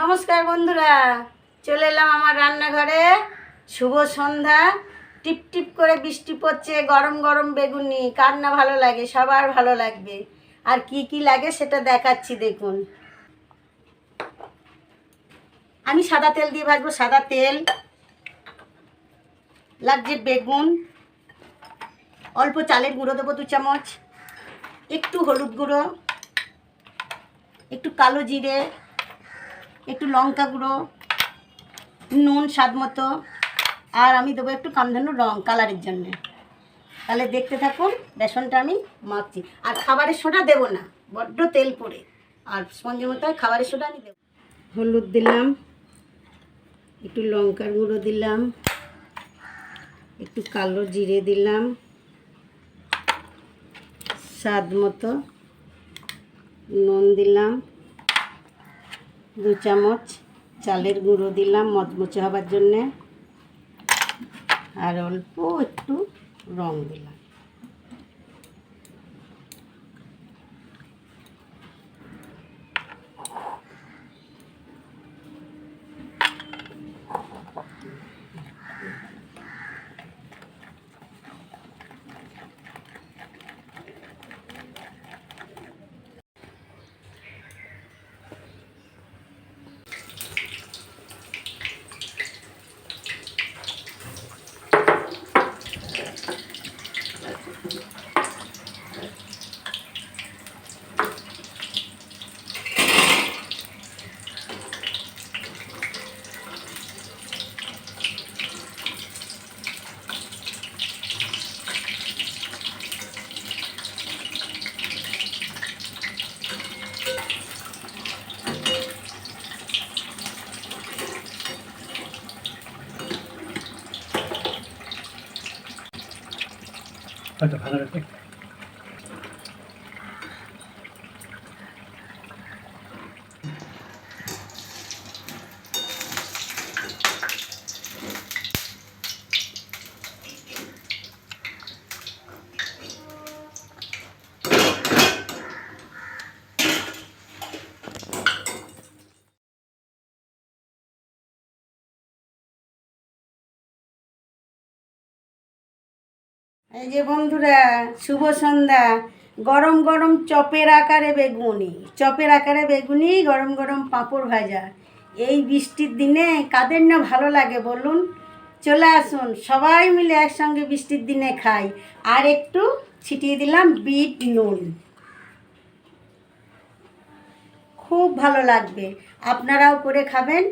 নমস্কার বন্ধুরা, চলে এলাম আমার রান্নাঘরে। শুভ সন্ধ্যা। টিপ টিপ করে বৃষ্টি পড়ছে, গরম গরম বেগুনি। কার না ভালো লাগে? সবার ভালো লাগবে। আর কি কি লাগে সেটা দেখাচ্ছি, দেখুন। আমি সাদা তেল দিয়ে ভাজবো, সাদা তেল। লাগছে বেগুন। অল্প চালের গুঁড়ো দেবো দু চামচ। একটু হলুদ গুঁড়ো। একটু কালো জিরে। একটু লঙ্কা গুঁড়ো, নুন, স্বাদ মতো। আর আমি দেবো একটু কামধানু রং, কালারের জন্যে। তাহলে দেখতে থাকুন, বেসনটা আমি মাখছি। আর খাবারের সোডা দেবো না, বড্ড তেল পড়ে। আর স্পঞ্জ মতো খাবারের সোডা আমি দেবো। হলুদ দিলাম, একটু লঙ্কার গুঁড়ো দিলাম, একটু কালো জিরে দিলাম, স্বাদ মতো নুন দিলাম। দু চামচ চালের গুঁড়ো দিলাম মচমচে হবার জন্যে। আর অল্প একটু রং দিলাম। হয়তো ভালো রাখবে এই যে বন্ধুরা, শুভ সন্ধ্যা। গরম গরম চপের আকারে বেগুনি, চপের আকারে বেগুনি, গরম গরম পাঁপড় ভাজা। এই বৃষ্টির দিনে কাদের না ভালো লাগে বলুন? চলে আসুন, সবাই মিলে একসঙ্গে বৃষ্টির দিনে খাই। আর একটু ছিটিয়ে দিলাম বিট নুন। খুব ভালো লাগবে। আপনারাও করে খাবেন।